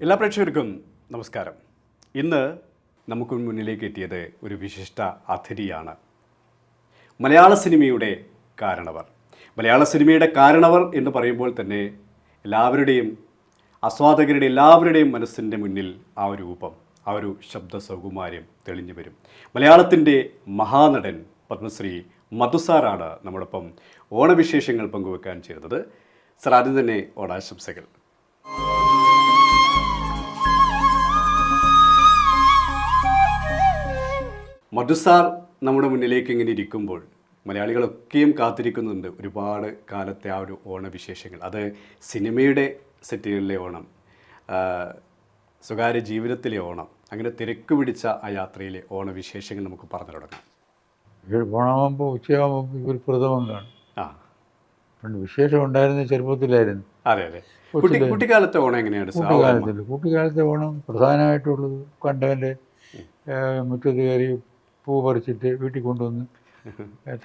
എല്ലാ പ്രേക്ഷകർക്കും നമസ്കാരം. ഇന്ന് നമുക്ക് മുന്നിലേക്ക് എത്തിയത് ഒരു വിശിഷ്ട അതിഥിയാണ്. മലയാള സിനിമയുടെ കാരണവർ. മലയാള സിനിമയുടെ കാരണവർ എന്ന് പറയുമ്പോൾ തന്നെ എല്ലാവരുടെയും ആസ്വാദകരുടെ എല്ലാവരുടെയും മനസ്സിന്റെ മുന്നിൽ ആ ഒരു രൂപം ആ ഒരു ശബ്ദ സൗകുമാര്യം തെളിഞ്ഞു വരും. മലയാളത്തിന്റെ മഹാനടൻ പത്മശ്രീ മധുസാറാണ് നമ്മോടൊപ്പം ഓണവിശേഷങ്ങൾ പങ്കുവെക്കാൻ ചേരുന്നത്. സർ ആദ്യം തന്നെ ഓണാശംസകൾ. മധുസാർ നമ്മുടെ മുന്നിലേക്ക് ഇങ്ങനെ ഇരിക്കുമ്പോൾ മലയാളികളൊക്കെയും കാത്തിരിക്കുന്നുണ്ട് ഒരുപാട് കാലത്തെ ആ ഒരു ഓണവിശേഷങ്ങൾ. അത് സിനിമയുടെ സെറ്റുകളിലെ ഓണം സ്വകാര്യ ജീവിതത്തിലെ ഓണം അങ്ങനെ തിരക്ക് പിടിച്ച ആ യാത്രയിലെ ഓണവിശേഷങ്ങൾ നമുക്ക് പറഞ്ഞു തുടങ്ങാം. ഓണമാകുമ്പോൾ ഉച്ചയാകുമ്പോൾ ഒരു പ്രഥമം കാണും ആ. പണ്ട് വിശേഷം ഉണ്ടായിരുന്ന ചെറുപ്പത്തിലായിരുന്നു. അതെ അതെ. കുട്ടി കുട്ടിക്കാലത്തെ ഓണം എങ്ങനെയാണ് കുട്ടിക്കാലത്തിൽ കുട്ടിക്കാലത്തെ ഓണം പ്രധാനമായിട്ടുള്ളത് കണ്ടവന്റെ മുറ്റത്ത് കയറി പൂ പറിച്ചിട്ട് വീട്ടിൽ കൊണ്ടുവന്ന്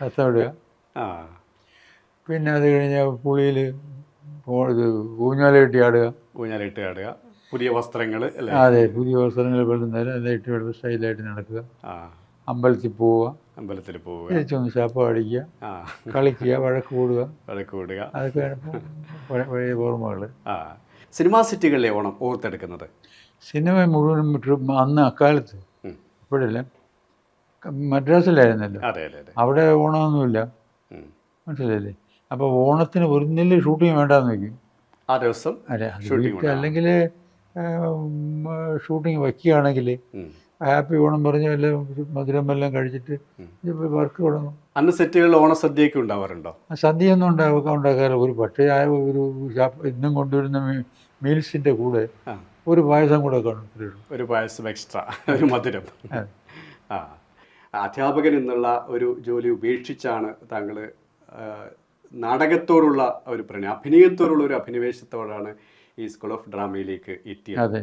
തത്തമിടുക പിന്നെ അത് കഴിഞ്ഞ് പുളിയിൽ ഇത് ഊഞ്ഞാല ആടുക. ഊഞ്ഞാലിട്ട് ആടുക. പുതിയ വസ്ത്രങ്ങൾ അതെ പുതിയ വസ്ത്രങ്ങൾ വെള്ളുന്നേരം എല്ലാം ഇട്ട് വെള്ളം സ്റ്റൈലായിട്ട് നടക്കുക. അമ്പലത്തിൽ പോവുക. അമ്പലത്തിൽ പോവുക. തിരിച്ചൊന്ന് ശാപ്പ അടിക്കുക. കളിക്കുക വഴക്ക് കൂടുക. വഴക്ക് കൂടുക. അതൊക്കെയാണ് പഴയ- ഓർമ്മകൾ ആ. സിനിമാ സിറ്റികളിലെ ഓണം ഓർത്തെടുക്കുന്നത്? സിനിമ മുഴുവനും അന്ന് അക്കാലത്ത് ഇപ്പോഴെല്ലാം. മദ്രാസിലായിരുന്നല്ലോ. അവിടെ ഓണമൊന്നുമില്ല. മനസ്സിലല്ലേ അപ്പോൾ ഓണത്തിന് ഒരു നെല്ല് ഷൂട്ടിങ് വേണ്ടാന്ന് വയ്ക്കും ആ ദിവസം അതെ അല്ലെങ്കിൽ ഷൂട്ടിങ് വയ്ക്കുകയാണെങ്കിൽ ഹാപ്പി ഓണം പറഞ്ഞ് മധുരം എല്ലാം കഴിച്ചിട്ട് വർക്ക് തുടങ്ങും. അന്ന് സെറ്റുകളിൽ ഓണസദ്യയൊക്കെ ഉണ്ടാവാറുണ്ടോ? സദ്യ ഒന്നും ഉണ്ടാക്കുക ഉണ്ടാക്കാറ്. ഒരു പക്ഷേ ആ ഒരു ഇന്നും കൊണ്ടുവരുന്ന മീൽസിന്റെ കൂടെ ഒരു പായസം കൂടെ കാണും ഒരു പായസം എക്സ്ട്രാ ഒരു മധുരം. ആ. അധ്യാപകൻ എന്നുള്ള ഒരു ജോലി ഉപേക്ഷിച്ചാണ് താങ്കൾ നാടകത്തോടുള്ള ഒരു പ്രണയം അഭിനയത്തോടുള്ള ഒരു അഭിനിവേശത്തോടാണ് ഈ സ്കൂൾ ഓഫ് ഡ്രാമയിലേക്ക് എത്തിയത്.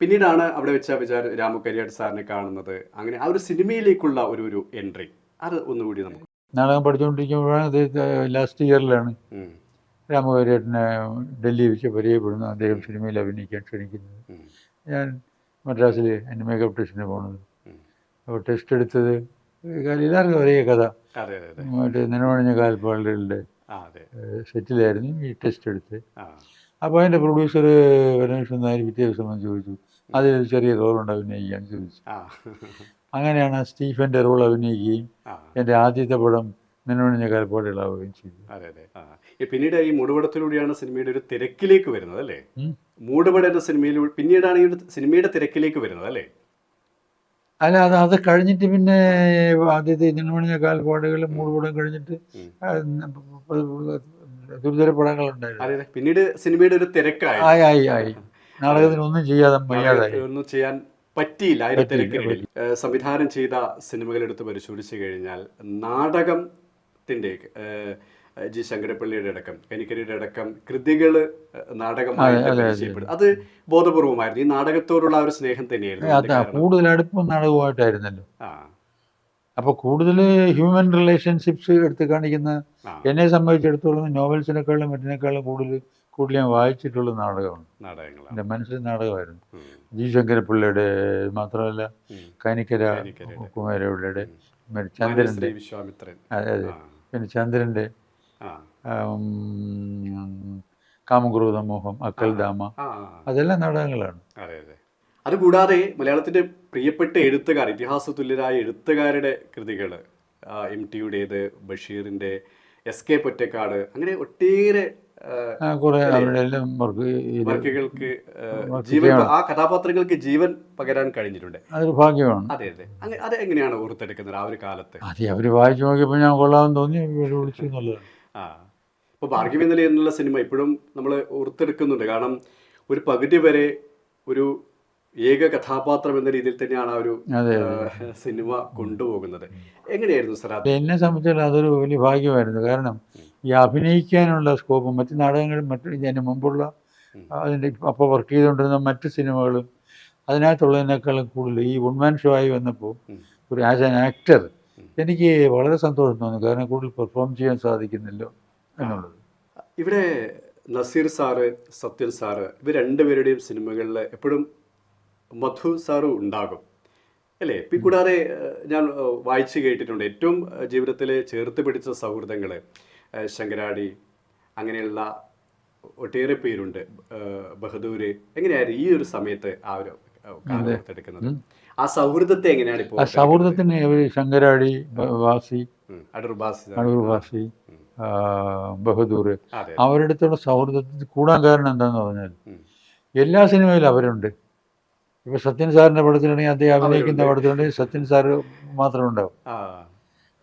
പിന്നീടാണ് അവിടെ വെച്ച വിചാര രാമു കരിയാട് സാറിനെ കാണുന്നത്. അങ്ങനെ ആ ഒരു സിനിമയിലേക്കുള്ള ഒരു ഒരു എൻട്രി. അത് ഒന്നുകൂടി നമുക്ക് നാടകം പഠിച്ചുകൊണ്ടിരിക്കുമ്പോഴാണ് അത് ലാസ്റ്റ് ഇയറിലാണ് രാമകാര്യേട്ടനെ ഡൽഹി വെച്ച് പരിചയപ്പെടുന്നു അദ്ദേഹം സിനിമയിൽ അഭിനയിക്കാൻ ക്ഷണിക്കുന്നത് ഞാൻ മദ്രാസിൽ എന്റെ മേക്കപ്പ് ടെസ്റ്റിന് ഉം. അപ്പോൾ ടെസ്റ്റ് എടുത്തത്. എല്ലാവർക്കും ഒരേ കഥ. മറ്റേ നിലമണിഞ്ഞ കാൽപ്പാടുകളുടെ അതെ. സെറ്റിലായിരുന്നു ഈ ടെസ്റ്റ് എടുത്ത് അപ്പോൾ അതിന്റെ പ്രൊഡ്യൂസർ പരമേശ്വരൻ നായർ പിറ്റേ ദിവസം വന്ന് ചോദിച്ചു അതിൽ ചെറിയ റോളുണ്ട് അഭിനയിക്കാൻ ചോദിച്ചു. അങ്ങനെയാണ് സ്റ്റീഫന്റെ റോൾ അഭിനയിക്കുകയും എന്റെ ആദ്യത്തെ പടം നിലമണിഞ്ഞ കാൽപ്പാടുകളാവുകയും ചെയ്തു പിന്നീട് ഈ മൂടുപടത്തിലൂടെയാണ് സിനിമയുടെ ഒരു തിരക്കിലേക്ക് വരുന്നത് അല്ലേ. മൂടുപട എന്ന സിനിമയിലൂടെ പിന്നീടാണ് ഈ ഒരു സിനിമയുടെ തിരക്കിലേക്ക് വരുന്നത് അല്ലേ? അല്ല അത് അത് കഴിഞ്ഞിട്ട് പിന്നെ ആദ്യത്തെ നിലമണിഞ്ഞ കാൽപാടുകൾ മൂടുപടം കഴിഞ്ഞിട്ട് ദുരിതര പടങ്ങളുണ്ടായിരുന്നു പിന്നീട് സിനിമയുടെ ഒരു തിരക്കായി. ആയി ആയി ആയി. നാടകത്തിന് ഒന്നും ചെയ്യാതെ വയ്യാതായി ഒന്നും ചെയ്യാൻ പറ്റിയില്ല. അതിന്റെ തിരക്കിനിടയിൽ. സംവിധാനം ചെയ്ത സിനിമകൾ എടുത്ത് പരിശോധിച്ച് കഴിഞ്ഞാൽ നാടകത്തിന്റെ ജി ശങ്കരപ്പള്ളിയുടെ അടക്കം കനിക്കരിയുടെ അടക്കം കൃതികൾ നാടകമായിട്ട് അത് ബോധപൂർവമായിരുന്നു. ഈ നാടകത്തോടുള്ള ഒരു സ്നേഹം തന്നെയായിരുന്നു. കൂടുതൽ അടുപ്പം നാടകമായിട്ടായിരുന്നല്ലോ ആ. അപ്പോൾ കൂടുതൽ ഹ്യൂമൻ റിലേഷൻഷിപ്സ് എടുത്ത് കാണിക്കുന്ന എന്നെ സംബന്ധിച്ചിടത്തോളം നോവൽസിനേക്കാളും മറ്റിനേക്കാളും കൂടുതൽ കൂടുതൽ ഞാൻ വായിച്ചിട്ടുള്ള നാടകമാണ്. എന്റെ മനസ്സിൽ നാടകമായിരുന്നു. ജി ശങ്കരപ്പിള്ളയുടെ മാത്രമല്ല. കനിക്കര. കുമാരപിള്ളയുടെ ചന്ദ്രന്റെ. ചന്ദ്രന്റെ അതെ അതെ. പിന്നെ ചന്ദ്രന്റെ ആ. കാമക്രോധ മോഹം അക്കൽദാമ അതെല്ലാം നാടകങ്ങളാണ്. അതെ അതെ. അതുകൂടാതെ മലയാളത്തിന്റെ പ്രിയപ്പെട്ട എഴുത്തുകാർ ഇതിഹാസ തുല്യരായ എഴുത്തുകാരുടെ കൃതികൾ എം ടിയുടേത് ബഷീറിന്റെ എസ് കെ പൊറ്റക്കാട് അങ്ങനെ ഒട്ടേറെ കുറെ അവരുടെ എല്ലാം വർക്ക് ഇത് വർക്കുകൾക്ക് ജീവൻ. ആ കഥാപാത്രങ്ങൾക്ക് ജീവൻ പകരാൻ കഴിഞ്ഞിട്ടുണ്ട്. അതൊരു ഭാഗ്യമാണ്. അതെ അതെ. അങ്ങനെ അത് എങ്ങനെയാണ് ഓർത്തെടുക്കുന്നത് ആ ഒരു കാലത്ത്? അതെ അവർ വായിച്ചു നോക്കിയപ്പോൾ ഞാൻ കൊള്ളാമെന്ന് തോന്നി വിളിച്ചു എന്നുള്ളതാണ്. ആ. ഇപ്പോൾ എന്നുള്ള സിനിമ ഇപ്പോഴും നമ്മൾ ഓർത്തെടുക്കുന്നുണ്ട്. കാരണം ഒരു പകുതി വരെ ഒരു ഏക കഥാപാത്രം എന്ന രീതിയിൽ തന്നെയാണ് ആ ഒരു സിനിമ കൊണ്ടുപോകുന്നത്. എങ്ങനെയായിരുന്നു സാർ എന്നെ സംബന്ധിച്ചിടത്തോളം അതൊരു വലിയ ഭാഗ്യമായിരുന്നു. കാരണം ഈ അഭിനയിക്കാനുള്ള സ്കോപ്പ് മറ്റ് നാടകങ്ങളും മറ്റു ഇതിന് മുമ്പുള്ള. അതിന്റെ അപ്പോൾ വർക്ക് ചെയ്തുകൊണ്ടിരുന്ന മറ്റ് സിനിമകളും അതിനകത്തുള്ളതിനേക്കാളും കൂടുതൽ ഈ വുൺമാൻ ഷോ ആയി വന്നപ്പോൾ ഒരു ആസ് ആൻ ആക്ടർ. എനിക്ക് വളരെ സന്തോഷം തോന്നി. കാരണം കൂടുതൽ പെർഫോം ചെയ്യാൻ സാധിക്കുന്നില്ലോ എന്നുള്ളത്. ഇവിടെ നസീർ സാറ് സത്യൻ സാറ് ഇവർ രണ്ടുപേരുടെയും സിനിമകളിൽ എപ്പോഴും മധു സാറും ഉണ്ടാകും. അല്ലേ? ഇപ്പം കൂടാതെ ഞാൻ വായിച്ചു കേട്ടിട്ടുണ്ട്. ഏറ്റവും ജീവിതത്തിൽ ചേർത്ത് പിടിച്ച സൗഹൃദങ്ങൾ ശങ്കരാടി അങ്ങനെയുള്ള ഒട്ടേറെ പേരുണ്ട്. ബഹദൂര് എങ്ങനെയായിരുന്നു ഈ ഒരു സമയത്ത് ആ ഒരു എടുക്കുന്നത് ആ സൗഹൃദത്തെ എങ്ങനെയാണ് ആ സൗഹൃദത്തിന് ശങ്കരാടി വാസി അടൂർ ബാസി സാർ. അടൂർ വാസി ആ, ബഹദൂർ. അവരുടെ അടുത്തുള്ള സൗഹൃദത്തിൽ കൂടാൻ കാരണം എന്താണെന്ന് പറഞ്ഞാൽ എല്ലാ സിനിമയിലും അവരുണ്ട്. ഇപ്പൊ സത്യൻ സാറിന്റെ പടത്തിലാണെങ്കിൽ അദ്ദേഹം അഭിനയിക്കുന്ന പടത്തിലുണ്ടെങ്കിൽ സത്യൻ സാർ മാത്രം ഉണ്ടാവും.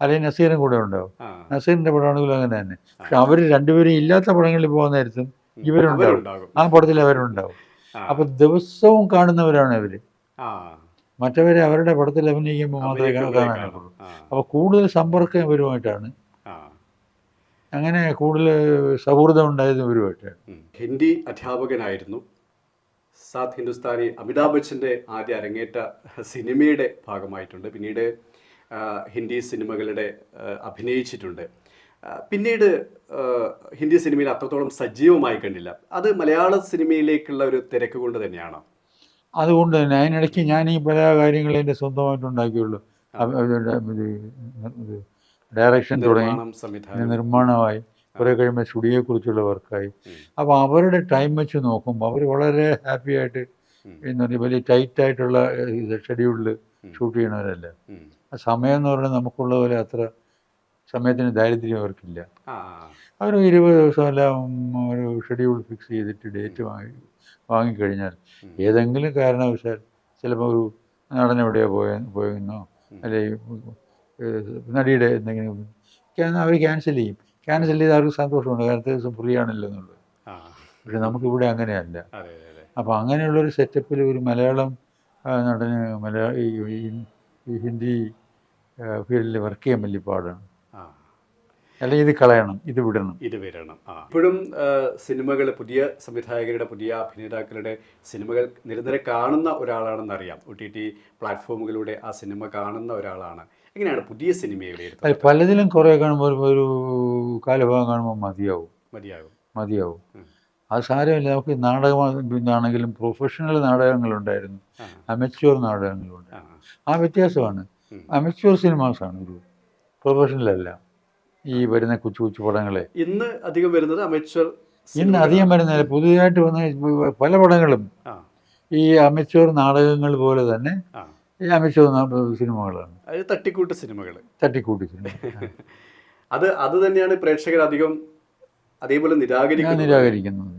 അല്ലെങ്കിൽ നസീറും കൂടെ ഉണ്ടാവും. നസീറിന്റെ പടമാണെങ്കിലും അങ്ങനെ തന്നെ. പക്ഷെ അവർ രണ്ടുപേരും ഇല്ലാത്ത പടങ്ങളിൽ പോകുന്ന നേരത്തും ഇവരുണ്ടാവും. ആ പടത്തിൽ അവരുണ്ടാവും. അപ്പൊ ദിവസവും കാണുന്നവരാണ് ഇവർ. മറ്റവരെ അവരുടെ പടത്തിൽ അഭിനയിക്കുമ്പോൾ മാത്രമേ കാണാനുള്ളൂ അപ്പൊ അപ്പോൾ കൂടുതൽ സമ്പർക്കം ഇവരുമായിട്ടാണ്. അങ്ങനെ കൂടുതൽ സൗഹൃദം ഉണ്ടായത് ഇവരുമായിട്ടാണ്. ഹിന്ദി അധ്യാപകനായിരുന്നു. സാത്ത് ഹിന്ദുസ്ഥാനി അമിതാഭ് ബച്ചന്റെ ആദ്യ അരങ്ങേറ്റ സിനിമയുടെ ഭാഗമായിട്ടുണ്ട്. പിന്നീട് ഹിന്ദി സിനിമകളുടെ അഭിനയിച്ചിട്ടുണ്ട്. പിന്നീട് ഹിന്ദി സിനിമയിൽ അത്രത്തോളം സജീവമായി കണ്ടില്ല. അത് മലയാള സിനിമയിലേക്കുള്ള ഒരു തിരക്ക് കൊണ്ട് തന്നെയാണ്? അതുകൊണ്ട് തന്നെ. അതിനിടയ്ക്ക് ഞാൻ ഈ പല കാര്യങ്ങളും എന്റെ സ്വന്തമായിട്ട് ഉണ്ടാക്കിയുള്ളൂ. ഡയറക്ഷൻ തുടങ്ങി നിർമ്മാണമായി. കുറെ കഴിയുമ്പോൾ സ്റ്റുഡിയോയെക്കുറിച്ചുള്ള വർക്കായി. അപ്പോൾ അവരുടെ ടൈം വെച്ച് നോക്കുമ്പോൾ അവർ വളരെ ഹാപ്പി ആയിട്ട് എന്താ എന്ന് പറഞ്ഞാൽ വലിയ ടൈറ്റ് ആയിട്ടുള്ള ഷെഡ്യൂളിൽ ഷൂട്ട് ചെയ്യണവരല്ല. ആ സമയം എന്ന് പറഞ്ഞാൽ നമുക്കുള്ള പോലെ അത്ര സമയത്തിന് ദാരിദ്ര്യം അവർക്കില്ല. അവർ ഇരുപത് ദിവസം അല്ല ഒരു ഷെഡ്യൂൾ ഫിക്സ് ചെയ്തിട്ട് ഡേറ്റ് വാങ്ങി വാങ്ങിക്കഴിഞ്ഞാൽ ഏതെങ്കിലും കാരണവശാൽ ചിലപ്പോൾ ഒരു നടൻ എവിടെയോ പോയ പോയെന്നോ അല്ലെങ്കിൽ നടിയുടെ എന്തെങ്കിലും അവർ ക്യാൻസൽ ചെയ്യും. ക്യാൻസൽ ചെയ്ത് അവർക്ക് സന്തോഷമുണ്ട്. അടുത്ത ദിവസം ഫ്രീ ആണല്ലോ എന്നുള്ളത്. പക്ഷെ നമുക്കിവിടെ അങ്ങനെയല്ല. അപ്പോൾ അങ്ങനെയുള്ളൊരു സെറ്റപ്പിൽ ഒരു മലയാളം നടന് മലയാള ഹിന്ദി ഫീൽഡിൽ വർക്ക് ചെയ്യാൻ വലിയ പാടാണ്. അല്ലെങ്കിൽ ഇത് കളയണം ഇത് വിടണം. ഇത് വരണം ഇപ്പോഴും സിനിമകൾ പുതിയ സംവിധായകരുടെ പുതിയ അഭിനേതാക്കളുടെ സിനിമകൾ നിരന്തരം കാണുന്ന ഒരാളാണെന്ന് അറിയാം ഒ ടി ടി പ്ലാറ്റ്ഫോമുകളിലൂടെ ആ സിനിമ കാണുന്ന ഒരാളാണ്. എങ്ങനെയാണ് പുതിയ സിനിമയുടെ പലതിലും കുറേ കാണുമ്പോൾ ഒരു- കാലഭാഗം കാണുമ്പോൾ മതിയാവും. മതിയാവും. മതിയാവും. അത് സാരമില്ല. നമുക്ക് നാടകമാണെങ്കിലും പ്രൊഫഷണൽ നാടകങ്ങളുണ്ടായിരുന്നു. അമച്ചൂർ നാടകങ്ങളുണ്ട്. ആ. വ്യത്യാസമാണ്. അമച്ചൂർ സിനിമാസാണ് ഒരു പ്രൊഫഷണൽ അല്ല ഈ വരുന്ന കൊച്ചു കൊച്ചു പടങ്ങളെ. ഇന്ന് അധികം വരുന്നത് അമേച്വർ ഇന്ന് അധികം വരുന്നില്ല പുതിയതായിട്ട് വന്ന പല പടങ്ങളും. ഈ അമേച്വർ നാടകങ്ങൾ പോലെ തന്നെ ഈ അമച്വർ സിനിമകളാണ്. അത് തട്ടിക്കൂട്ട് സിനിമകൾ തട്ടിക്കൂട്ടി സിനിമ. അത് അത് തന്നെയാണ് പ്രേക്ഷകർ അധികം അതേപോലെ നിരാകരിക്കുന്നത്. നിരാകരിക്കുന്നത്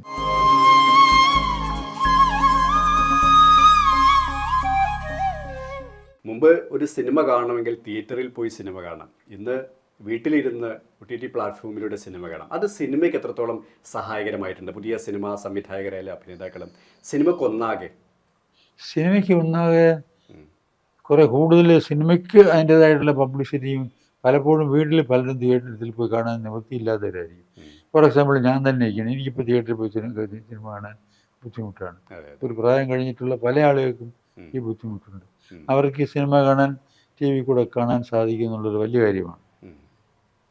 മുമ്പ് ഒരു സിനിമ കാണണമെങ്കിൽ തിയേറ്ററിൽ പോയി സിനിമ കാണാം. ഇന്ന് വീട്ടിലിരുന്ന് ഒ ടി ടി പ്ലാറ്റ്ഫോമിലൂടെ സിനിമ കാണാം. അത് സിനിമയ്ക്ക് എത്രത്തോളം സഹായകരമായിട്ടുണ്ട്? പുതിയ സിനിമാ സംവിധായകരായാലും അഭിനേതാക്കളും സിനിമയ്ക്ക് ഒന്നാകെ ഉം. കുറേ കൂടുതൽ സിനിമയ്ക്ക് അതിന്റെതായിട്ടുള്ള പബ്ലിസിറ്റിയും പലപ്പോഴും വീട്ടിൽ പലരും തിയേറ്ററിൽ പോയി കാണാൻ നിവൃത്തിയില്ലാത്തവരായിരിക്കും. ഫോർ എക്സാമ്പിൾ ഞാൻ തന്നെ ഇരിക്കണം. എനിക്കിപ്പോൾ തിയേറ്ററിൽ പോയി സിനിമ സിനിമ കാണാൻ ബുദ്ധിമുട്ടാണ്. ഒരു പ്രായം കഴിഞ്ഞിട്ടുള്ള പല ആളുകൾക്കും ഈ ബുദ്ധിമുട്ടുണ്ട്. അവർക്ക് സിനിമ കാണാൻ ടി വി കൂടെ കാണാൻ സാധിക്കും എന്നുള്ളൊരു വലിയ കാര്യമാണ്.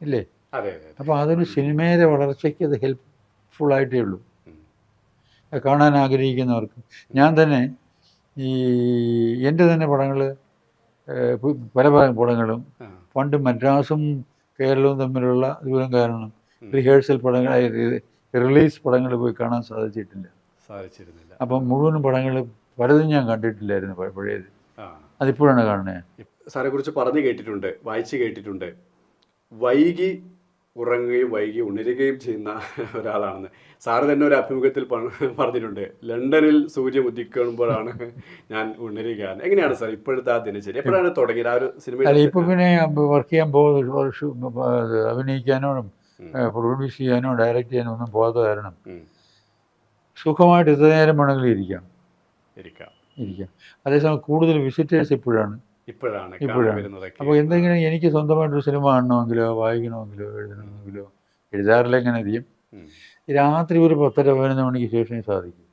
ഇല്ലേ? അപ്പോൾ അതൊരു സിനിമയുടെ വളർച്ചയ്ക്ക് അത് ഹെൽപ്ഫുൾ ആയിട്ടേ ഉള്ളൂ. കാണാൻ ആഗ്രഹിക്കുന്നവർക്ക്. ഞാൻ തന്നെ ഈ എന്റെ തന്നെ പടങ്ങൾ പല പല പടങ്ങളും. പണ്ട് മദ്രാസും കേരളവും തമ്മിലുള്ള ദൂരം കാരണം. റിഹേഴ്സൽ പടങ്ങൾ റിലീസ് പടങ്ങൾ പോയി കാണാൻ സാധിച്ചിട്ടില്ല. സാധിച്ചിരുന്നില്ല. അപ്പം മുഴുവൻ പടങ്ങൾ പലതും ഞാൻ കണ്ടിട്ടില്ലായിരുന്നു പഴയത്. അതിപ്പോഴാണ് കാണുന്നത്. സാറെ കുറിച്ച് പറഞ്ഞു കേട്ടിട്ടുണ്ട് വായിച്ചു കേട്ടിട്ടുണ്ട്. വൈകി ഉറങ്ങുകയും വൈകി ഉണരുകയും ചെയ്യുന്ന ഒരാളാണെന്ന്. സാറ് തന്നെ ഒരു അഭിമുഖത്തിൽ പറഞ്ഞിട്ടുണ്ട്. ലണ്ടനിൽ സൂര്യ ഉദിക്കുമ്പോഴാണ് ഞാൻ ഉണരുക എങ്ങനെയാണ് സാർ ഇപ്പോഴത്തെ ആ ദിനചര്യ? എപ്പോഴാണ് തുടങ്ങിയത്? ആ ഒരു സിനിമ ഇപ്പം പിന്നെ വർക്ക് ചെയ്യാൻ പോകുന്ന അഭിനയിക്കാനോ പ്രൊഡ്യൂസ് ചെയ്യാനോ ഡയറക്റ്റ് ചെയ്യാനോ ഒന്നും പോകാത്ത കാരണം സുഖമായിട്ട് ഇത്ര നേരം വേണമെങ്കിലും ഇരിക്കാം. ഇരിക്കാം. ഇരിക്കാം. അതേസമയം കൂടുതൽ വിസിറ്റേഴ്സ് ഇപ്പോഴാണ്. ഇപ്പോഴാണ് ഇപ്പോഴാണ്. അപ്പോൾ എന്തെങ്കിലും എനിക്ക് സ്വന്തമായിട്ടൊരു സിനിമ കാണണമെങ്കിലോ വായിക്കണമെങ്കിലോ എഴുതണമെങ്കിലോ എഴുതാറില്ല എങ്ങനെ അധികം രാത്രി ഒരു പത്തര പതിനൊന്ന് മണിക്ക് ശേഷമേ സാധിക്കും.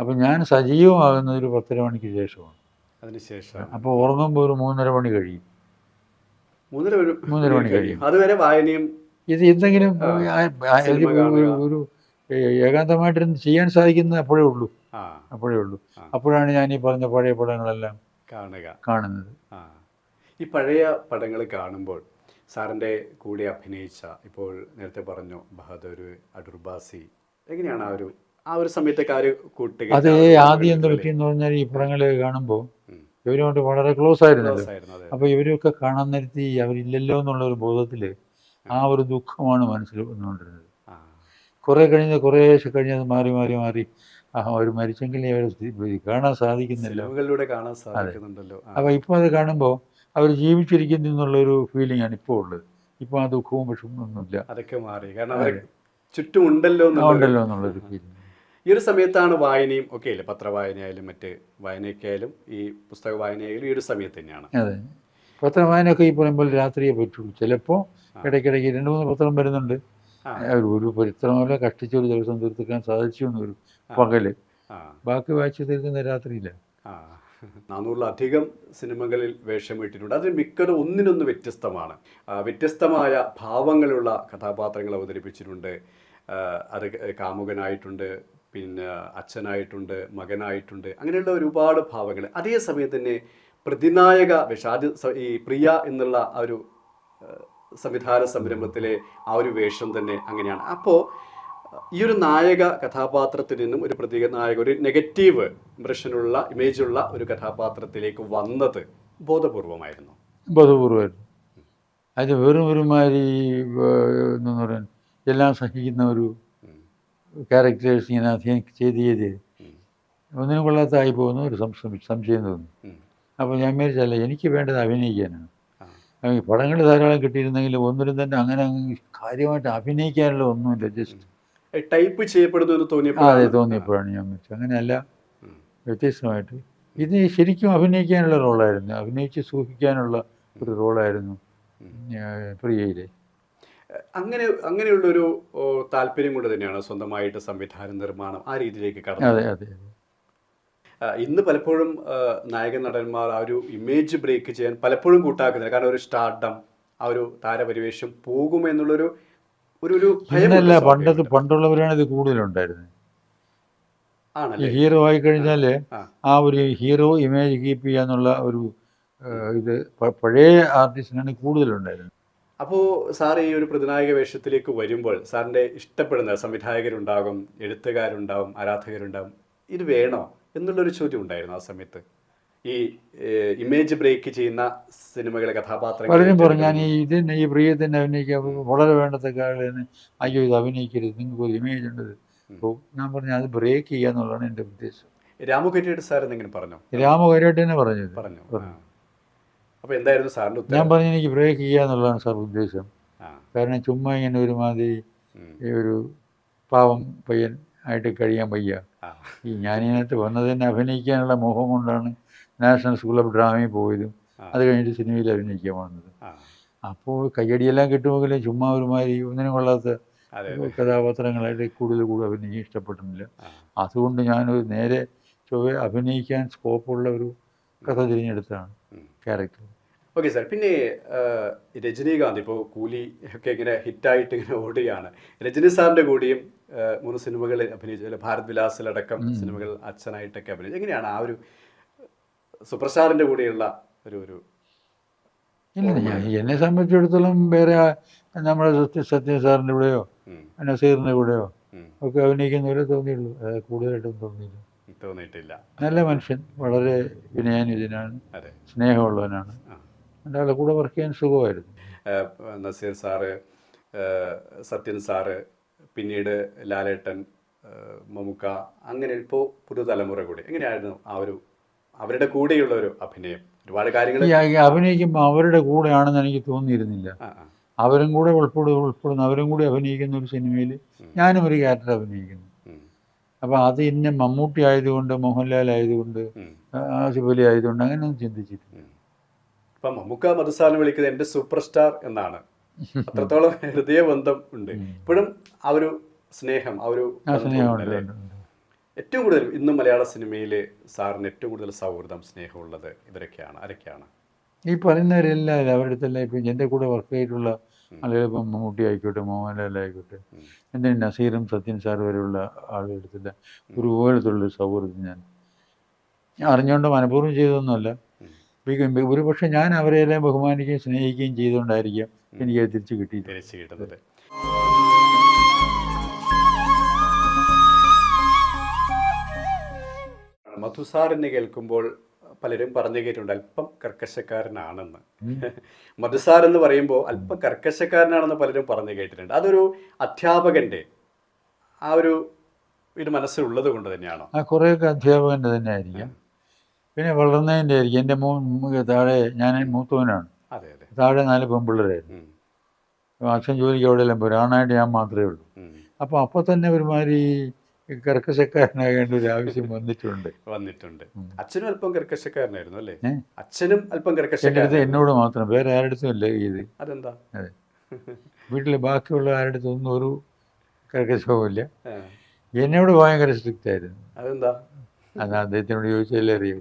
അപ്പം ഞാൻ സജീവമാകുന്നത് ഒരു പത്തര മണിക്ക് ശേഷമാണ്. അതിനുശേഷം അപ്പോൾ ഉറങ്ങുമ്പോൾ ഒരു മൂന്നര മണി കഴിയും. മൂന്നര മൂന്നര മണി കഴിയും. അതുവരെ വായനയും ഇത് എന്തെങ്കിലും. ഒരു ഏകാന്തമായിട്ടിരുന്ന് ചെയ്യാൻ സാധിക്കുന്നത് അപ്പോഴേ ഉള്ളൂ. അപ്പോഴേ ഉള്ളൂ. അപ്പോഴാണ് ഞാൻ ഈ പറഞ്ഞ പഴയ പടങ്ങളെല്ലാം കാണുക. കാണുന്നത്. ആ. ഈ പഴയ പടങ്ങൾ കാണുമ്പോൾ സാറിന്റെ കൂടെ അഭിനയിച്ച ഇപ്പോൾ നേരത്തെ പറഞ്ഞു ബഹദൂർ അടുർബാസി എങ്ങനെയാണ് ആ ഒരു ആ ഒരു സമയത്തെ ആ ഒരു കൂട്ടുക അത് ആദ്യം എന്ത് പറ്റിയെന്ന് പറഞ്ഞാൽ ഈ പടങ്ങൾ കാണുമ്പോൾ ഇവരുമായിട്ട് വളരെ ക്ലോസ് ആയിരുന്നു അപ്പോൾ ഇവരൊക്കെ കാണാൻ നിർത്തി അവരില്ലല്ലോ എന്നുള്ള ഒരു ബോധത്തിൽ ആ. ഒരു ദുഃഖമാണ് മനസ്സിൽ വന്നുകൊണ്ടിരുന്നത്. കുറേ കഴിഞ്ഞ് കുറേശ്ശെ കഴിഞ്ഞത് മാറി മാറി മാറി ആ അവർ മരിച്ചെങ്കിൽ അവർ കാണാൻ സാധിക്കുന്നില്ല. കാണാൻ സാധിക്കുന്നുണ്ടല്ലോ. അപ്പോൾ ഇപ്പോൾ അത് കാണുമ്പോൾ അവർ ജീവിച്ചിരിക്കുന്നു എന്നുള്ളൊരു ഫീലിംഗ് ആണ് ഇപ്പോൾ ഉള്ളത്. ഇപ്പോൾ ആ ദുഃഖവും വിഷമവും ഒന്നുമില്ല. അതൊക്കെ മാറി. കാരണം ചുറ്റും ഉണ്ടല്ലോ ഉണ്ടല്ലോ എന്നുള്ളൊരു ഫീലിംഗ് ഈ ഒരു സമയത്താണ് വായനയും ഒക്കെ അല്ലേ പത്രവായനയായാലും മറ്റ് വായനയൊക്കെ ആയാലും ഈ പുസ്തക വായനയായാലും ഈ ഒരു സമയത്ത് തന്നെയാണ്. അതെ. പത്രവായന ഒക്കെ ഈ പറയുമ്പോൾ രാത്രിയെ പറ്റുള്ളൂ ചിലപ്പോൾ ഇടയ്ക്കിടയ്ക്ക് രണ്ട് മൂന്ന് പത്രം വരുന്നുണ്ട്. ഒരു ഒരു പരിത്രമല്ല കഷ്ടിച്ചൊരു ദിവസം തീർത്തിക്കാൻ സാധിച്ചു എന്നൊരു പകൽ. ബാക്കി വായിച്ചു തീർക്കുന്ന രാത്രിയില്ല. നാനൂറിലധികം സിനിമകളിൽ വേഷമിട്ടിട്ടുണ്ട് അതിൽ മിക്കതും ഒന്നിനൊന്ന് വ്യത്യസ്തമാണ്. വ്യത്യസ്തമായ ഭാവങ്ങളുള്ള കഥാപാത്രങ്ങൾ അവതരിപ്പിച്ചിട്ടുണ്ട്. അത് കാമുകനായിട്ടുണ്ട് പിന്നെ അച്ഛനായിട്ടുണ്ട് മകനായിട്ടുണ്ട്. അങ്ങനെയുള്ള ഒരുപാട് ഭാവങ്ങൾ. അതേ സമയം തന്നെ പ്രതിനായക വേഷം ഈ പ്രിയ എന്നുള്ള ആ ഒരു സംവിധാന സംരംഭത്തിലെ ആ ഒരു വേഷം തന്നെ അങ്ങനെയാണ്. അപ്പോൾ ഈ ഒരു നായക കഥാപാത്രത്തിൽ നിന്നും ഒരു പ്രതീക നായക ഒരു നെഗറ്റീവ് ഇംപ്രഷനുള്ള ഇമേജുള്ള ഒരു കഥാപാത്രത്തിലേക്ക് വന്നത് ബോധപൂർവമായിരുന്നു. ബോധപൂർവമായിരുന്നു. അത് വെറും ഒരുമാതിരി എന്ന് പറയാൻ എല്ലാം സഹിക്കുന്ന ഒരു. ക്യാരക്ടേഴ്സ് ഇങ്ങനെ അധികം ചെയ്ത് ചെയ്ത് ഒന്നിനും കൊള്ളാത്തായി പോകുന്ന ഒരു സംശയം സംശയം തോന്നി. അപ്പോൾ ഞാൻ വിചാരിച്ചല്ല എനിക്ക് വേണ്ടത് അഭിനയിക്കാനാണ്. പടങ്ങൾ ധാരാളം കിട്ടിയിരുന്നെങ്കിലും ഒന്നിനും തന്നെ അങ്ങനെ അങ്ങ് കാര്യമായിട്ട് അഭിനയിക്കാനുള്ള ഒന്നുമില്ല ജസ്റ്റ് ടൈപ്പ് ചെയ്യപ്പെടുന്നു അതെ തോന്നിയപ്പോഴാണ് ഞാൻ വെച്ചത് അങ്ങനെയല്ല. വ്യത്യസ്തമായിട്ട്. ഇത് ശരിക്കും അഭിനയിക്കാനുള്ള റോളായിരുന്നു. അഭിനയിച്ച് സൂഹിക്കാനുള്ള ഒരു റോളായിരുന്നു പ്രിയയിലെ. അങ്ങനെ അങ്ങനെയുള്ള ഒരു താല്പര്യം കൊണ്ട് തന്നെയാണ് സ്വന്തമായിട്ട് സംവിധാന നിർമ്മാണം ആ രീതിയിലേക്ക് കടന്നത്. അതെ അതെ ഇന്ന് പലപ്പോഴും നായകൻ നായക നടന്മാർ ആ ഒരു ഇമേജ് ബ്രേക്ക് ചെയ്യാൻ പലപ്പോഴും കൂട്ടാക്കുന്നില്ല. കാരണം ഒരു സ്റ്റാർഡം ആ ഒരു താരപരിവേഷം പോകുമെന്നുള്ളൊരു ഒരു ഒരു ഭയമല്ല പണ്ടുള്ളവരാണ് ഇത് കൂടുതലുണ്ടായിരുന്നത്. ഈ ഹീറോ ആയി കഴിഞ്ഞാൽ ആ. ഒരു ഹീറോ ഇമേജ് കീപ്പ് ചെയ്യാന്നുള്ള ഒരു ഇത് പഴയ ആർട്ടിസ്റ്റിനാണ് കൂടുതലുണ്ടായിരുന്നത്. അപ്പോൾ സാർ ഈ ഒരു പ്രതിനായക വേഷത്തിലേക്ക് വരുമ്പോൾ സാറിന്റെ ഇഷ്ടപ്പെടുന്ന സംവിധായകരുണ്ടാകും എഴുത്തുകാരുണ്ടാവും ആരാധകരുണ്ടാവും ഇത് വേണോ എന്നുള്ളൊരു ചോദ്യം ഉണ്ടായിരുന്നു ആ സമയത്ത്? ഈ ഇമേജ് ബ്രേക്ക് ചെയ്യുന്ന സിനിമകളെ കഥാപാത്രങ്ങൾ പലരും പറഞ്ഞു ഞാൻ ഈ ഇതിന് ഈ പ്രിയത്തിന്റെ അഭിനയിക്കാൻ വളരെ വേണ്ടത്തെ ആളെന്ന് അയ്യോ ഇത് അഭിനയിക്കരുത്. നിങ്ങൾക്ക് ഒരു ഇമേജ് ഉണ്ട്. അപ്പോൾ ഞാൻ പറഞ്ഞു അത് ബ്രേക്ക് ചെയ്യുക എന്നുള്ളതാണ് എന്റെ ഉദ്ദേശം. രാമു സാർ എന്തെങ്കിലും പറഞ്ഞു? രാമകാര്യമായിട്ട് തന്നെ പറഞ്ഞത്. പറഞ്ഞു? അപ്പോൾ എന്തായിരുന്നു സാറിന്റെ ഞാൻ പറഞ്ഞു എനിക്ക് ബ്രേക്ക് ചെയ്യുക എന്നുള്ളതാണ് സാർ ഉദ്ദേശം. കാരണം ചുമ്മാ ഇങ്ങനെ ഒരുമാതിരി ഈ ഒരു പാവം പയ്യൻ ആയിട്ട് കഴിയാൻ വയ്യ. ഈ ഞാനിതിനകത്ത് വന്നത് തന്നെ അഭിനയിക്കാനുള്ള മോഹം കൊണ്ടാണ് നാഷണൽ സ്കൂൾ ഓഫ് ഡ്രാമയിൽ പോയതും. അത് കഴിഞ്ഞിട്ട് സിനിമയിൽ അഭിനയിക്കാൻ വന്നത്. അപ്പോൾ കയ്യടിയെല്ലാം കിട്ടുമെങ്കിലും ചുമ്മാ ഒരുമാതിരി ഒന്നിനും കൊള്ളാത്ത കഥാപാത്രങ്ങളായിട്ട് കൂടുതൽ കൂടുതൽ അഭിനയിക്കാൻ ഇഷ്ടപ്പെട്ടിട്ടില്ല അതുകൊണ്ട് ഞാനൊരു നേരെ ചൊവ്വെ അഭിനയിക്കാൻ സ്കോപ്പുള്ള ഒരു കഥ തിരഞ്ഞെടുത്താണ്. ക്യാരക്ടർ. ഓക്കെ സാർ പിന്നെ രജനീകാന്ത് ഇപ്പോൾ കൂലി ഒക്കെ ഇങ്ങനെ ഹിറ്റായിട്ട് ഇങ്ങനെ ഓടുകയാണ്. രജനി സാറിന്റെ കൂടിയും മൂന്ന് സിനിമകളിൽ അഭിനയിച്ചു ഭാരത് വിലാസിലടക്കം സിനിമകൾ അച്ഛനായിട്ടൊക്കെ അഭിനയിച്ചു. എങ്ങനെയാണ് ആ ഒരു സ്റ്റാറിന്റെ കൂടെയുള്ള ഒരു ഒരു ഇല്ല എന്നെ സംബന്ധിച്ചിടത്തോളം വേറെ നമ്മുടെ സത്യ സത്യ സാറിന്റെ കൂടെയോ നസീറിന്റെ കൂടെയോ ഒക്കെ അഭിനയിക്കുന്ന പോലെ തോന്നിയുള്ളൂ കൂടുതലായിട്ടും തോന്നിയില്ല. തോന്നിയിട്ടില്ല. നല്ല മനുഷ്യൻ വളരെ വിനയാനുജനാണ് സ്നേഹമുള്ളവനാണ്. അല്ലാതെ എന്റെ കൂടെ വർക്ക് ചെയ്യാൻ സുഖമായിരുന്നു. നസീർ സാറ് സത്യൻ സാറ് പിന്നീട് ലാലേട്ടൻ മമുക്ക അങ്ങനെ ഇപ്പോൾ പുതുതലമുറ കൂടി. എങ്ങനെയായിരുന്നു ആ ഒരു അവരുടെ കൂടെയുള്ള ഒരു അഭിനയം. ഒരുപാട് കാര്യങ്ങൾ അഭിനയിക്കുമ്പോൾ അവരുടെ കൂടെയാണെന്ന് എനിക്ക് തോന്നിയിരുന്നില്ല. അവരും കൂടെ ഉൾപ്പെടും ഉൾപ്പെടുന്നു അവരും കൂടി അഭിനയിക്കുന്ന ഒരു സിനിമയിൽ ഞാനും ഒരു ക്യാരക്ടർ അഭിനയിക്കുന്നു. അപ്പം അപ്പോൾ അത് ഇന്ന മമ്മൂട്ടി ആയതുകൊണ്ട് മോഹൻലാൽ ആയതുകൊണ്ട് ആസിഫലി ആയതുകൊണ്ട് അങ്ങനെയൊന്നും ചിന്തിച്ചിട്ടില്ല. ഇപ്പം മമ്മുക്ക മധുസാറിനെ വിളിക്കുന്നത് എന്റെ സൂപ്പർ സ്റ്റാർ എന്നാണ്. അത്രത്തോളം ഹൃദയബന്ധം ഉണ്ട്. ഇപ്പോഴും ആ ഒരു സ്നേഹം ആ ഒരു സ്നേഹമുണ്ട്. ഏറ്റവും കൂടുതൽ ഇന്നും മലയാള സിനിമയിൽ സാറിന് ഏറ്റവും കൂടുതൽ സൗഹൃദം സ്നേഹമുള്ളത് ഇവരൊക്കെയാണ് ആരൊക്കെയാണ്? ഈ പറയുന്നവരെല്ലാം അവരുടെ തന്നെ ഇപ്പം എന്റെ കൂടെ വർക്ക് ചെയ്തിട്ടുള്ള അല്ലെങ്കിൽ ഇപ്പം മമ്മൂട്ടി ആയിക്കോട്ടെ മോഹൻലാൽ ആയിക്കോട്ടെ എന്റെ നസീറും സത്യൻ സാർ വരെയുള്ള ആളുകളെടുത്തില്ല ഒരു പോലത്തുള്ളൊരു സൗഹൃദം ഞാൻ അറിഞ്ഞുകൊണ്ട് മനഃപൂർവം ചെയ്തതൊന്നുമല്ല. ഒരു- പക്ഷേ ഞാൻ അവരെല്ലാം ബഹുമാനിക്കുകയും സ്നേഹിക്കുകയും ചെയ്തുകൊണ്ടായിരിക്കാം എനിക്കത് തിരിച്ചു കിട്ടിയിട്ടുണ്ട് കിട്ടുന്നത് മധുസാറിനെ കേൾക്കുമ്പോൾ പലരും പറഞ്ഞു കേട്ടിട്ടുണ്ട് അല്പം കർക്കശക്കാരനാണെന്ന്. മധുസാർ എന്ന് പറയുമ്പോൾ അല്പം കർക്കശക്കാരനാണെന്ന് പലരും പറഞ്ഞു കേട്ടിട്ടുണ്ട്. അതൊരു അധ്യാപകന്റെ ആ ഒരു ഇത് മനസ്സിലുള്ളത് കൊണ്ട് തന്നെയാണോ? ആ കുറേയൊക്കെ അധ്യാപകന്റെ തന്നെ ആയിരിക്കാം. പിന്നെ വളർന്നതിന്റെ ആയിരിക്കും. എന്റെ മൂ താഴെ ഞാൻ മൂത്തവനാണ്. അതെ അതെ. താഴെ നാല് പെൺപിള്ളേരായിരുന്നു. അച്ഛൻ ജോലിക്ക് അവിടെയെല്ലാം പോരാണായിട്ട് ഞാൻ മാത്രമേ ഉള്ളൂ. അപ്പോൾ അപ്പോൾ തന്നെ ഒരുമാതിരി കർക്കശക്കാരനാകേണ്ട ഒരു ആവശ്യം വന്നിട്ടുണ്ട്. വന്നിട്ടുണ്ട്. അച്ഛനും അല്പം കർക്കശക്കാരനായിരുന്നു അല്ലേ? അച്ഛനും അല്പം കർക്കശക്കാരൻ എന്നോട് മാത്രം വേറെ ആരുടെ ഇല്ല ഇത്. അതെന്താ? അതെ. വീട്ടിൽ ബാക്കിയുള്ള ആരുടെ ഒന്നും ഒരു കർക്കശവുമില്ല എന്നോട് ഭയങ്കര സ്ട്രിക്റ്റ് ആയിരുന്നു. അതെന്താ? അത് അദ്ദേഹത്തിനോട് ചോദിച്ചാലേ അറിയൂ.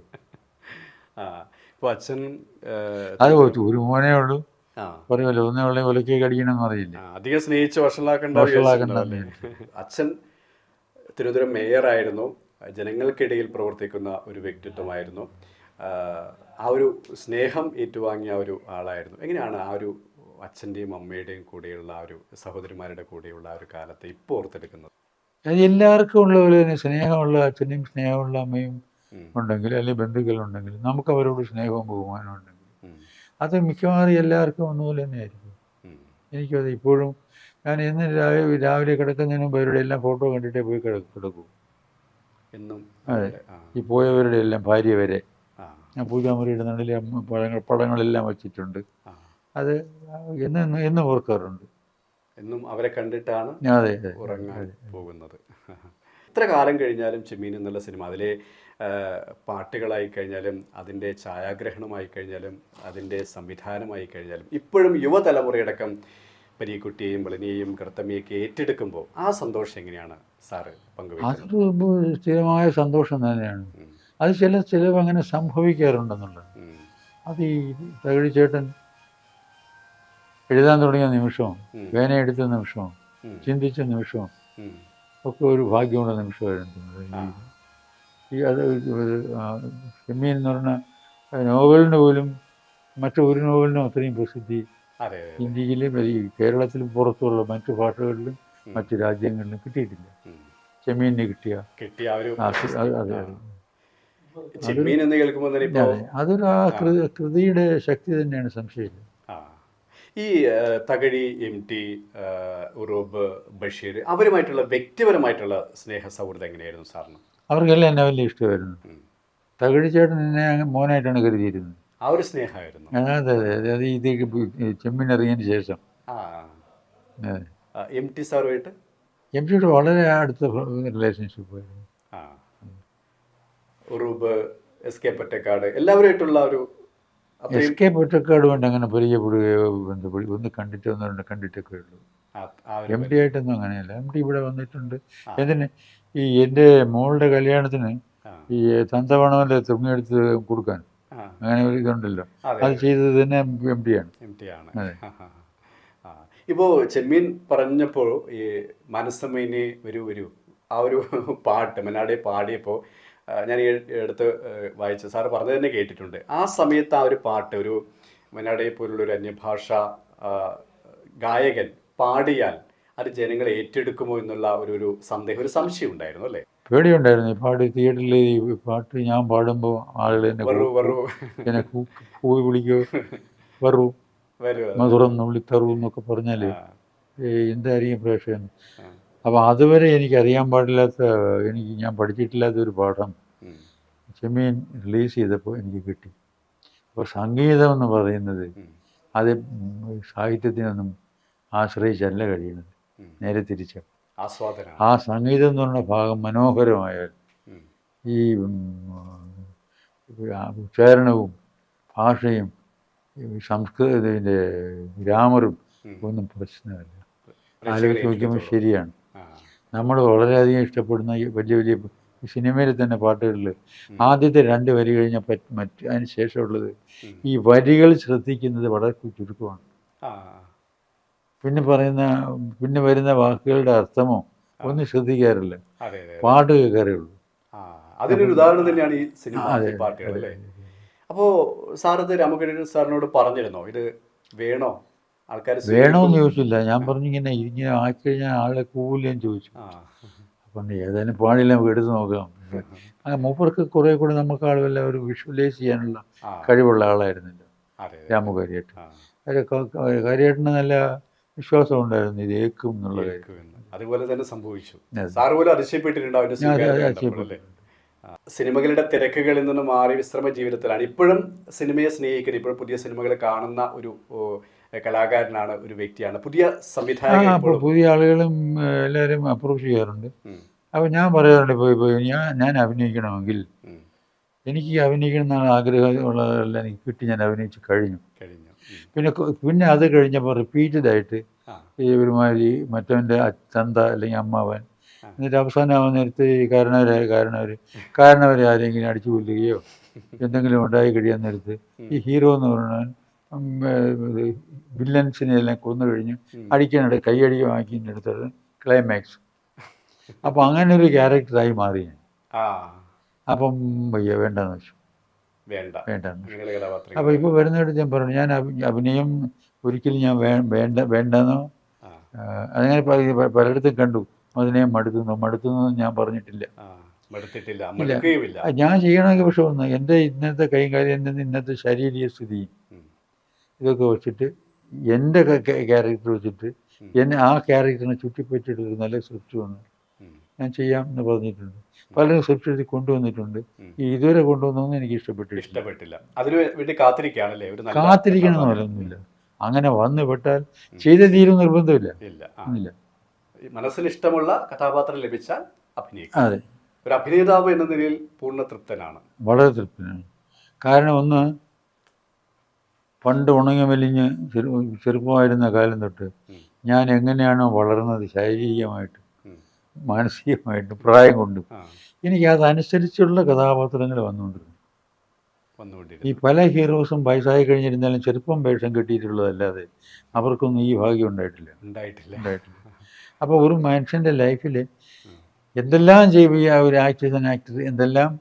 അച്ഛൻ അത് ഒരു മോനേ ഉള്ളൂ. പറയുമല്ലോ ഒന്നേ ഉള്ളേ ഒലക്കെ കടിക്കണമെന്ന് അറിയില്ല. അധികം സ്നേഹിച്ച് വഷളാക്കണ്ട? അച്ഛൻ തിരുവനന്തപുരം മേയറായിരുന്നു. ജനങ്ങൾക്കിടയിൽ പ്രവർത്തിക്കുന്ന ഒരു വ്യക്തിത്വമായിരുന്നു. ആ, ഒരു സ്നേഹം ഏറ്റുവാങ്ങിയ ഒരു ആളായിരുന്നു. എങ്ങനെയാണ് ആ ഒരു അച്ഛന്റെയും അമ്മയുടെയും കൂടെയുള്ള ആ ഒരു സഹോദരിമാരുടെ കൂടെയുള്ള ആ ഒരു കാലത്തെ ഇപ്പോൾ ഓർത്തെടുക്കുന്നത്? അത് എല്ലാവർക്കും ഉള്ള പോലെ തന്നെ സ്നേഹമുള്ള അച്ഛനും സ്നേഹമുള്ള അമ്മയും ഉണ്ടെങ്കിൽ അല്ലെങ്കിൽ ബന്ധുക്കളുണ്ടെങ്കിൽ നമുക്ക് അവരോട് സ്നേഹവും ബഹുമാനവും ഉണ്ടെങ്കിൽ അത് മിക്കവാറും എല്ലാവർക്കും ഒന്നുപോലെ തന്നെ ആയിരിക്കും ഉം. എനിക്കത് ഇപ്പോഴും ഞാൻ ഇന്ന് രാവിലെ രാവിലെ കിടക്കുന്നതിന് മുമ്പ് അവരുടെ എല്ലാം ഫോട്ടോ കണ്ടിട്ടേ പോയി കിട കിടക്കൂ. എന്നും അതെ. ഈ പോയവരുടെ എല്ലാം ഭാര്യ വരെ. ഞാൻ പൂജാമുറിയുടെ നടുവിൽ പടങ്ങൾ പടങ്ങളെല്ലാം വച്ചിട്ടുണ്ട്. അത് എന്ന് എന്നും ഓർക്കാറുണ്ട്. എന്നും അവരെ കണ്ടിട്ടാണ് അതെ ഉറങ്ങാൻ പോകുന്നത്. എത്ര കാലം കഴിഞ്ഞാലും ചെമ്മീൻ എന്നുള്ള സിനിമ അതിലെ പാട്ടുകളായി കഴിഞ്ഞാലും അതിന്റെ ഛായാഗ്രഹണമായി കഴിഞ്ഞാലും അതിന്റെ സംവിധാനമായി കഴിഞ്ഞാലും ഇപ്പോഴും യുവതലമുറയടക്കം പരീക്കുട്ടിയെയും വളനെയും കർത്തമ്മയൊക്കെ ഏറ്റെടുക്കുമ്പോൾ ആ സന്തോഷം എങ്ങനെയാണ് സാറ് പങ്കുവെക്കുന്നത്? സ്ഥിരമായ സന്തോഷം തന്നെയാണ്. അത് ചില ചിലവ് അങ്ങനെ സംഭവിക്കാറുണ്ടെന്നുള്ളത്. അത് ഈ തകഴി ചേട്ടൻ എഴുതാൻ തുടങ്ങിയ നിമിഷവും വേന എടുത്ത നിമിഷവും ചിന്തിച്ച നിമിഷവും. ഒക്കെ ഒരു ഭാഗ്യമുള്ള നിമിഷമായിരുന്നു. ഈ അത് ഷെമ്മീൻ എന്ന് പറഞ്ഞ നോവലിന് പോലും മറ്റൊരു നോവലിനും അത്രയും പ്രസിദ്ധി ഇന്ത്യയിലും ഈ കേരളത്തിലും പുറത്തുള്ള മറ്റു ഭാഷകളിലും. മറ്റു രാജ്യങ്ങളിലും കിട്ടിയിട്ടില്ല. ചെമ്മീനിന് കിട്ടിയ ചെമ്മീൻ എന്ന് കേൾക്കുമ്പോൾ അതൊരു ആ കൃതിയുടെ ശക്തി തന്നെയാണ് സംശയമില്ല ആ. ഈ തകഴി എം ടി ഉറൂബ് ബഷീർ അവരുമായിട്ടുള്ള വ്യക്തിപരമായിട്ടുള്ള സ്നേഹ സൗഹൃദം എങ്ങനെയായിരുന്നു സാറിന്? അവർക്കെല്ലാം എന്നെ വലിയ ഇഷ്ടമായിരുന്നു. തകഴി ചേട്ടൻ എന്നെ മോനായിട്ടാണ് കരുതിയിരുന്നത്. ആ ഒരു സ്നേഹമായിരുന്നു. അതെ അതെ അതെ. ഇത് ചെമ്മിനിറങ്ങിയതിന് ശേഷം. എം ടി സാറുമായിട്ട് എം ടിയുടെ വളരെ അടുത്ത റിലേഷൻഷിപ്പ് ആയിരുന്നു. ഉറൂബ് എസ് കെ പൊറ്റക്കാട് എല്ലാവരുമായിട്ടുള്ള ഒരു എസ് കെ പൊറ്റക്കാട് കൊണ്ട് അങ്ങനെ പരിചയപ്പെടുകയോ ബന്ധപ്പെടുകയോ ഒന്ന് കണ്ടിട്ട് ഒന്ന് രണ്ട് കണ്ടിട്ടൊക്കെ ഉള്ളൂ. എം ഡി ആയിട്ടൊന്നും അങ്ങനെയല്ല. എം ഡി ഇവിടെ വന്നിട്ടുണ്ട്. എന്തിന്? ഈ എന്റെ മോളുടെ കല്യാണത്തിന് ഈ തന്തവണമല്ലേ തുണിയെടുത്ത് കൊടുക്കാൻ. അങ്ങനെ ഒരു ഇതുണ്ടല്ലോ. അത് ചെയ്തത് തന്നെ എം ടി ആണ്. എം ടി ആണ്. ഇപ്പോ ഇപ്പോൾ ചെമ്മീൻ പറഞ്ഞപ്പോൾ ഈ മനസ്സമ്മേനെ ഒരു ഒരു ആ ഒരു പാട്ട് മനാടെ പാടിയപ്പോൾ ഞാൻ ഈ എടുത്ത് വായിച്ച സാറ് പറഞ്ഞത് തന്നെ കേട്ടിട്ടുണ്ട്. ആ സമയത്ത് ആ ഒരു പാട്ട് ഒരു മനാടെ പോലുള്ള ഒരു അന്യഭാഷ ഗായകൻ പാടിയാൽ അത് ജനങ്ങൾ ഏറ്റെടുക്കുമോ എന്നുള്ള ഒരു ഒരു സന്ദേഹം ഒരു സംശയം ഉണ്ടായിരുന്നു അല്ലേ? പേടിയുണ്ടായിരുന്നു. ഈ പാട്ട് തിയേറ്ററിൽ ഈ പാട്ട് ഞാൻ പാടുമ്പോൾ ആളുകൾ എന്നെ എന്നെ കൂവി വിളിക്കോ? വറു വരൂ മധുരം നുള്ളി തറു എന്നൊക്കെ പറഞ്ഞാൽ എന്തായിരിക്കും പ്രേക്ഷകൻ? അപ്പം അപ്പോൾ അതുവരെ എനിക്ക് അറിയാൻ പാടില്ലാത്ത എനിക്ക് ഞാൻ പഠിച്ചിട്ടില്ലാത്ത ഒരു പാഠം ചെമ്മീൻ റിലീസ് ചെയ്തപ്പോൾ എനിക്ക് കിട്ടി. അപ്പോൾ സംഗീതം എന്ന് പറയുന്നത് അത് സാഹിത്യത്തിനൊന്നും ആശ്രയിച്ചല്ല കഴിയുന്നത്. നേരെ തിരിച്ച്. ആസ്വാദന. ആ സംഗീതം എന്ന് പറഞ്ഞ ഭാഗം മനോഹരമായാൽ ഉം, ഈ ഉച്ചാരണവും ഭാഷയും സംസ്കൃതത്തിന്റെ ഗ്രാമറും. ഒന്നും പ്രശ്നമല്ല. ആലോചിച്ച് നോക്കുമ്പോൾ ശരിയാണ്. നമ്മൾ വളരെയധികം ഇഷ്ടപ്പെടുന്ന വലിയ വലിയ സിനിമയിൽ തന്നെ പാട്ടുകളിൽ ആദ്യത്തെ രണ്ട് വരി കഴിഞ്ഞാൽ പറ്റ് മറ്റ് അതിന് ശേഷമുള്ളത് ഈ വരികൾ ശ്രദ്ധിക്കുന്നത് വളരെ ചുരുക്കമാണ്. പിന്നെ പറയുന്ന പിന്നെ വരുന്ന വാക്കുകളുടെ അർത്ഥമോ ഒന്നും ശ്രദ്ധിക്കാറില്ല. പാട്ട് കേൾക്കാറേ ആ അതിനൊരു ഉദാഹരണം തന്നെയാണ് ഈ സിനിമ അപ്പോ സാറത് പാട്ടുകൾ അല്ലേ? അപ്പോൾ സാർ ഇത് രാമകൃഷ്ണൻ സാറിനോട് പറഞ്ഞിരുന്നോ? ഇത് വേണോ? ആൾക്കാർ വേണോന്ന് ചോദിച്ചില്ല. ഞാൻ പറഞ്ഞു ഇങ്ങനെ ഇങ്ങനെ ആയിക്കഴിഞ്ഞാൽ ആളെ കൂലിയും ചോദിച്ചു. അപ്പൊ ഏതായാലും പാടില്ല നമുക്ക് എടുത്ത് നോക്കാം. ആ മൂപ്പർക്ക് കുറേ കൂടെ നമുക്ക് ആളുമല്ല ഒരു വിഷ്വലൈസ് ചെയ്യാനുള്ള കഴിവുള്ള ആളായിരുന്നല്ലോ രാമു കാര്യേട്ടൻ കാര്യേട്ടന് നല്ല വിശ്വാസം ഉണ്ടായിരുന്നു ഇത് ഏക്കും എന്നുള്ള കാര്യം. അതുപോലെ തന്നെ സംഭവിച്ചു സാർ പോലും അതിശയപ്പെട്ടിട്ടുണ്ടോ അവന്റെ ഞാൻ അത് സ്വീകാര്യത അതിശയപ്പെട്ടു. കണ്ടപ്പോൾ അല്ലേ? ആ. സിനിമകളുടെ തിരക്കുകളിൽ നിന്ന് മാറി വിശ്രമ ജീവിതത്തിലാണ് ഇപ്പോഴും സിനിമയെ സ്നേഹിക്കുന്നത് ഇപ്പോഴും പുതിയ സിനിമകൾ കാണുന്ന ഒരു കലാകാരനാണ് ഒരു വ്യക്തിയാണ് പുതിയ സംവിധായകൻ പുതിയ ആളുകളും എല്ലാവരും അപ്രൂവ് ചെയ്യാറുണ്ട് അപ്പോൾ ഞാൻ പറയാറുണ്ട് ഇപ്പോൾ ഇപ്പോൾ ഞാൻ ഞാൻ അഭിനയിക്കണമെങ്കിൽ എനിക്ക് അഭിനയിക്കണം എന്നാണ് ആഗ്രഹമുള്ളതെല്ലാം എനിക്ക് കിട്ടി ഞാൻ അഭിനയിച്ച് കഴിഞ്ഞു കഴിഞ്ഞു. പിന്നെ പിന്നെ അത് കഴിഞ്ഞപ്പോൾ റിപ്പീറ്റഡ് ആയിട്ട് ഈ ഒരുമാതിരി മറ്റവന്റെ തന്ത അല്ലെങ്കിൽ അമ്മാവൻ. എന്നിട്ട് അവസാനമാകുന്ന നേരത്ത് ഈ കാരണവരായ കാരണവർ കാരണവരെ ആരെങ്കിലും അടിച്ചു കൊല്ലുകയോ എന്തെങ്കിലും ഉണ്ടായി കഴിയാൻ നേരത്ത് ഈ ഹീറോ എന്ന് പറഞ്ഞാൽ വില്ലൻസിനെ എല്ലാം കൊന്നു കഴിഞ്ഞ്. അടിക്കാനിട കൈയടി വാങ്ങിക്കുന്നിടത്താണ് ക്ലൈമാക്സ് അപ്പം അങ്ങനെ ഒരു ക്യാരക്ടറായി മാറി ഞാൻ. അപ്പം വയ്യ വേണ്ടെന്ന് വെച്ചു. വേണ്ട. കഥാപാത്രം അപ്പോൾ ഇപ്പോൾ വരുന്നിടത്ത് ഞാൻ പറഞ്ഞു ഞാൻ അഭി- അഭിനയം ഒരിക്കലും ഞാൻ വേണ്ട വേണ്ടെന്നോ? അങ്ങനെ പലയിടത്തും കണ്ടു. അതിനെ മടുത്തുന്നു മടുത്തുന്നു ഞാൻ പറഞ്ഞിട്ടില്ല. ഞാൻ ചെയ്യണമെങ്കിൽ പക്ഷെ ഒന്ന് എന്റെ ഇന്നത്തെ കൈ കാര്യം എന്റെ ഇന്നത്തെ ശാരീരിക സ്ഥിതി ഇതൊക്കെ വെച്ചിട്ട് എന്റെ ക്യാരക്ടർ വെച്ചിട്ട്. എന്നെ ആ ക്യാരക്ടറിനെ ചുറ്റിപ്പറ്റിയിട്ട് നല്ല സ്ക്രിപ്റ്റ് വന്നു. ഞാൻ ചെയ്യാം എന്ന് പറഞ്ഞിട്ടുണ്ട്. പലരും എഴുതി കൊണ്ടുവന്നിട്ടുണ്ട്. ഈ ഇതുവരെ കൊണ്ടുവന്നൊന്നും എനിക്ക് ഇഷ്ടപ്പെട്ടിട്ടില്ല. ഇഷ്ടപ്പെട്ടില്ല. അതിന് വേണ്ടി കാത്തിരിക്കുകയാണല്ലേ? കാത്തിരിക്കണം എന്ന് എന്നൊന്നുമില്ല. അങ്ങനെ വന്നു പെട്ടാൽ ചെയ്ത തീരും നിർബന്ധമില്ല. ഇല്ല. മനസ്സിന് ഇഷ്ടമുള്ള കഥാപാത്രം ലഭിച്ചാൽ അഭിനയിക്കും അതെ. ഒരു അഭിനേതാവ് എന്ന നിലയിൽ പൂർണ തൃപ്തനാണ്. വളരെ തൃപ്തനാണ്. കാരണം ഒന്ന് പണ്ട് ഉണങ്ങി മെലിഞ്ഞ് ചെറുപ്പമായിരുന്ന കാലം തൊട്ട് ഞാൻ എങ്ങനെയാണോ വളർന്നത് ശാരീരികമായിട്ട്. മാനസികമായിട്ട് പ്രായം കൊണ്ടും എനിക്ക് അതനുസരിച്ചുള്ള കഥാപാത്രങ്ങൾ വന്നുകൊണ്ടിരുന്നു. ഈ പല ഹീറോസും വയസ്സായി കഴിഞ്ഞിരുന്നാലും ചെറുപ്പം വേഷം കിട്ടിയിട്ടുള്ളതല്ലാതെ അവർക്കൊന്നും ഈ ഭാഗ്യം ഉണ്ടായിട്ടില്ല. ഉണ്ടായിട്ടില്ല. ഉണ്ടായിട്ടില്ല. അപ്പോൾ ഒരു മനുഷ്യന്റെ ലൈഫിൽ. എന്തെല്ലാം ചെയ്യുക ഒരു ആക്ടേഴ്സ് ആൻഡ് ആക്ടർ എന്തെല്ലാം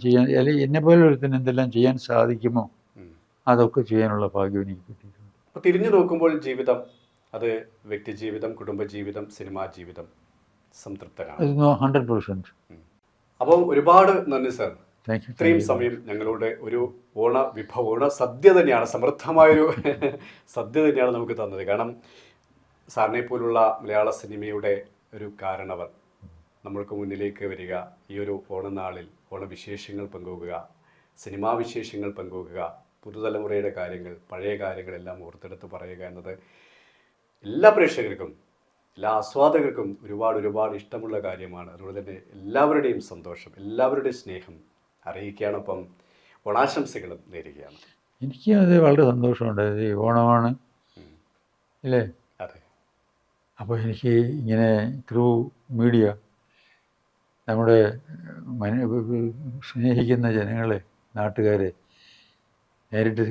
ചെയ്യാൻ അല്ലെങ്കിൽ എന്നെപ്പോലെ ഒരുത്തിന് എന്തെല്ലാം ചെയ്യാൻ സാധിക്കുമോ. അതൊക്കെ ചെയ്യാനുള്ള ഭാഗ്യം എനിക്ക് കിട്ടിയിട്ടുണ്ട്. അപ്പോൾ തിരിഞ്ഞു നോക്കുമ്പോൾ ജീവിതം അത് വ്യക്തി ജീവിതം കുടുംബ ജീവിതം സിനിമാ ജീവിതം ഹൺഡ്രഡ് പെർസെന്റ് അപ്പം ഒരുപാട് നന്ദി സർ. ഇത്രയും സമയം ഞങ്ങളുടെ ഒരു ഓണ വിഭവ ഓണ സദ്യ തന്നെയാണ് സമൃദ്ധമായൊരു സദ്യ തന്നെയാണ് നമുക്ക് തന്നത്. കാരണം സാറിനെ പോലുള്ള മലയാള സിനിമയുടെ ഒരു കാരണവർ നമ്മൾക്ക് മുന്നിലേക്ക് വരിക ഈ ഒരു ഓണനാളിൽ ഓണവിശേഷങ്ങൾ പങ്കുവെക്കുക സിനിമാ വിശേഷങ്ങൾ പങ്കുവെക്കുക പുതുതലമുറയുടെ കാര്യങ്ങൾ പഴയ കാര്യങ്ങളെല്ലാം ഓർത്തെടുത്ത് പറയുക എന്നത് എല്ലാ പ്രേക്ഷകർക്കും എല്ലാ ആസ്വാദകർക്കും ഒരുപാട് ഒരുപാട് ഇഷ്ടമുള്ള കാര്യമാണ്. അതുപോലെ തന്നെ എല്ലാവരുടെയും സന്തോഷം എല്ലാവരുടെയും സ്നേഹം അറിയിക്കുകയാണൊപ്പം ഓണാശംസകളും നേരുകയാണ്. എനിക്ക് അത് വളരെ സന്തോഷമുണ്ട്. ഈ ഓണമാണ്. ഇല്ലേ അല്ലേ? അതെ. അപ്പോൾ എനിക്ക് ഇങ്ങനെ ത്രൂ മീഡിയ നമ്മുടെ സ്നേഹിക്കുന്ന ജനങ്ങളെ നാട്ടുകാരെ നേരിട്ട്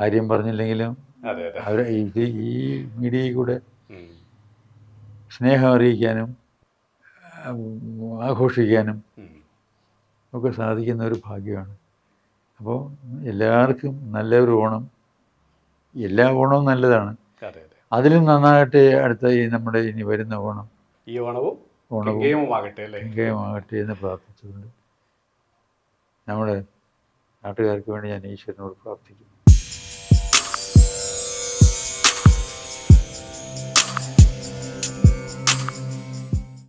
കാര്യം പറഞ്ഞില്ലെങ്കിലും ഇത് ഈ മീഡിയയിൽ കൂടെ. സ്നേഹം അറിയിക്കാനും ആഘോഷിക്കാനും ഒക്കെ സാധിക്കുന്ന ഒരു ഭാഗ്യമാണ്. അപ്പോൾ എല്ലാവർക്കും നല്ലൊരു ഓണം. എല്ലാ ഓണവും നല്ലതാണ്. അതെ അതെ. അതിലും നന്നായിട്ട് അടുത്ത ഈ നമ്മുടെ ഇനി വരുന്ന ഓണം. ഈ ഓണവും ഓണവും ആകട്ടെ എന്ന് പ്രാർത്ഥിച്ചുകൊണ്ട് നമ്മുടെ നാട്ടുകാർക്ക് വേണ്ടി ഞാൻ ഈശ്വരനോട് പ്രാർത്ഥിക്കുന്നു.